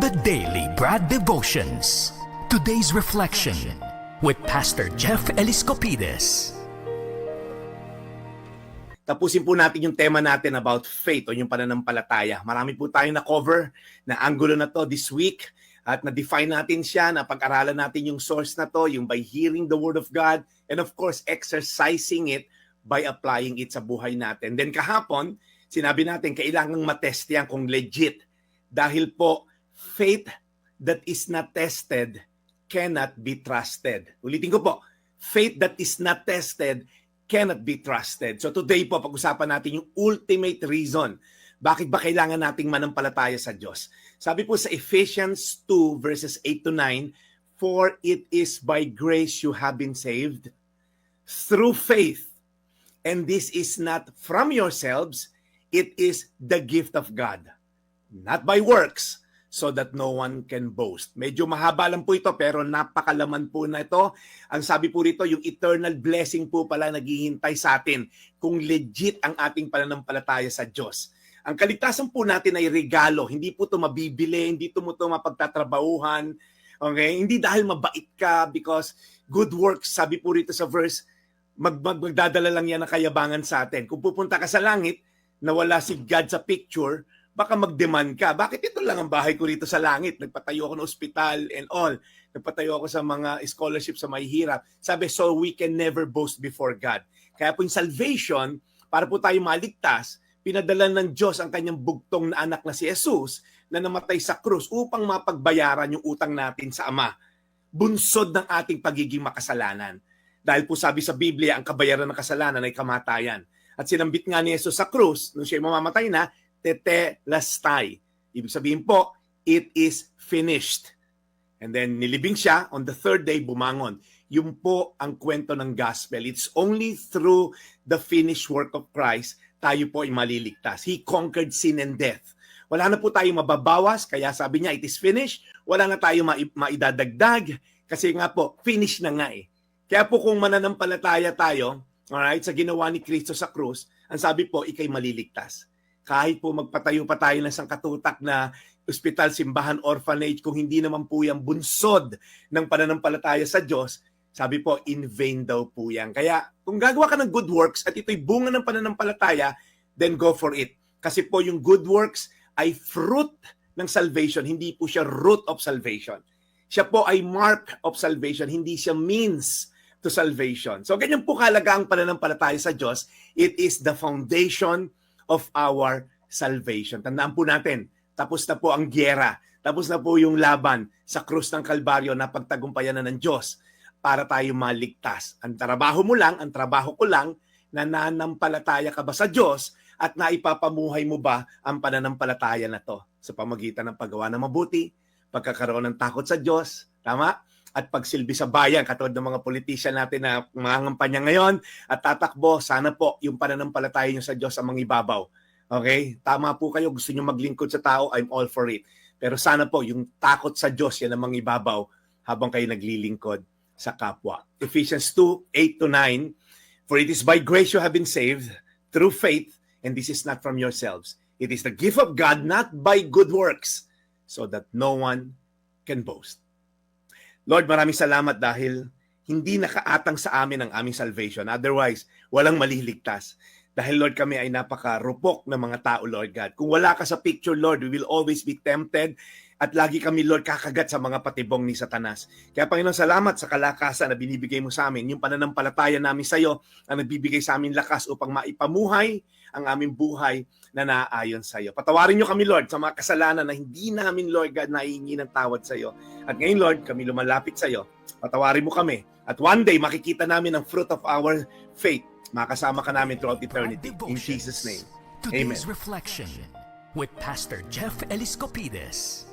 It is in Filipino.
The Daily Brad Devotions. Today's reflection with Pastor Jeff Eliscopides. Tapusin po natin yung tema natin about faith o yung pananampalataya. Marami po tayong na-cover na angulo na to this week at na-define natin siya, na pag-aralan natin yung source na to, yung by hearing the Word of God and of course exercising it by applying it sa buhay natin. Then kahapon, sinabi natin kailangang matest yan kung legit dahil po faith that is not tested cannot be trusted. Ulitin ko po, faith that is not tested cannot be trusted. So today po, pag-usapan natin yung ultimate reason. Bakit ba kailangan nating manampalataya sa Diyos? Sabi po sa Ephesians 2 verses 8 to 9, For it is by grace you have been saved through faith. And this is not from yourselves, it is the gift of God. Not by works, so that no one can boast. Medyo mahaba lang po ito pero napakalaman po na ito. Ang sabi po rito, yung eternal blessing po pala naghihintay sa atin kung legit ang ating pananampalataya sa Diyos. Ang kaligtasan po natin ay regalo. Hindi po ito mabibili, hindi mo ito mapagtatrabahuhan. Okay? Hindi dahil mabait ka because good works, sabi po rito sa verse, mag, mag, magdadala lang yan ng kayabangan sa atin. Kung pupunta ka sa langit, na wala si God sa picture, baka mag-demand ka. Bakit ito lang ang bahay ko rito sa langit? Nagpatayo ako ng ospital and all. Nagpatayo ako sa mga scholarship sa may hirap. Sabi, so we can never boast before God. Kaya po yung salvation, para po tayo maligtas, pinadala ng Diyos ang kanyang bugtong na anak na si Jesus na namatay sa krus upang mapagbayaran yung utang natin sa Ama. Bunsod ng ating pagiging makasalanan. Dahil po sabi sa Biblia, ang kabayaran ng kasalanan ay kamatayan. At sinambit nga ni Jesus sa krus, nung siya mamamatay na, tetelestai. Ibig sabihin po, it is finished. And then nilibing siya, on the third day bumangon. Yung po ang kwento ng gospel. It's only through the finished work of Christ tayo po ay maliligtas. He conquered sin and death. Wala na po tayo mababawas, kaya sabi niya, it is finished. Wala na tayo ma- maidadagdag, kasi nga po, finish na nga eh. Kaya po kung mananampalataya tayo, alright, sa ginawa ni Kristo sa krus, ang sabi po, ikay maliligtas kahit po magpatayo pa tayo ng sangkatutak na ospital, simbahan, orphanage, kung hindi naman po yan bunsod ng pananampalataya sa Diyos, sabi po, in vain daw po yan. Kaya kung gagawa ka ng good works at ito'y bunga ng pananampalataya, then go for it. Kasi po yung good works ay fruit ng salvation, hindi po siya root of salvation. Siya po ay mark of salvation, hindi siya means to salvation. So ganyan po kalaga ang pananampalataya sa Diyos. It is the foundation of our salvation. Tandaan po natin, tapos na po ang gyera, tapos na po yung laban sa krus ng Kalbaryo na pagtagumpayan na ng Diyos para tayo maligtas. Ang trabaho mo lang, ang trabaho ko lang, na nanampalataya ka ba sa Diyos at naipapamuhay mo ba ang pananampalataya na to sa pamagitan ng paggawa ng mabuti, pagkakaroon ng takot sa Diyos, tama? At pagsilbi sa bayan, katulad ng mga politician natin na mangangampanya ngayon at tatakbo, sana po yung pananampalataya nyo sa Diyos ang mangibabaw. Okay? Tama po kayo, gusto nyo maglingkod sa tao, I'm all for it. Pero sana po, yung takot sa Diyos, yan ang mangibabaw habang kayo naglilingkod sa kapwa. Ephesians 2, 8 to 9, For it is by grace you have been saved through faith, and this is not from yourselves. It is the gift of God, not by good works, so that no one can boast. Lord, maraming salamat dahil hindi nakaatang sa amin ang aming salvation. Otherwise, walang maliligtas. Dahil Lord kami ay napakarupok ng mga tao, Lord God. Kung wala ka sa picture, Lord, we will always be tempted at lagi kami, Lord, kakagat sa mga patibong ni Satanas. Kaya Panginoon, salamat sa kalakasan na binibigay mo sa amin. Yung pananampalataya namin sa iyo ang nagbibigay sa amin lakas upang maipamuhay ang aming buhay na naaayon sa iyo. Patawarin niyo kami, Lord, sa mga kasalanan na hindi namin, Lord God, naihingi ng tawad sa iyo. At ngayon, Lord, kami lumalapit sa iyo. Patawarin mo kami. At one day, makikita namin ang fruit of our faith. Makasama ka namin throughout eternity. In Jesus' name. Today's Amen. reflection with Pastor Jeff Eliscopides.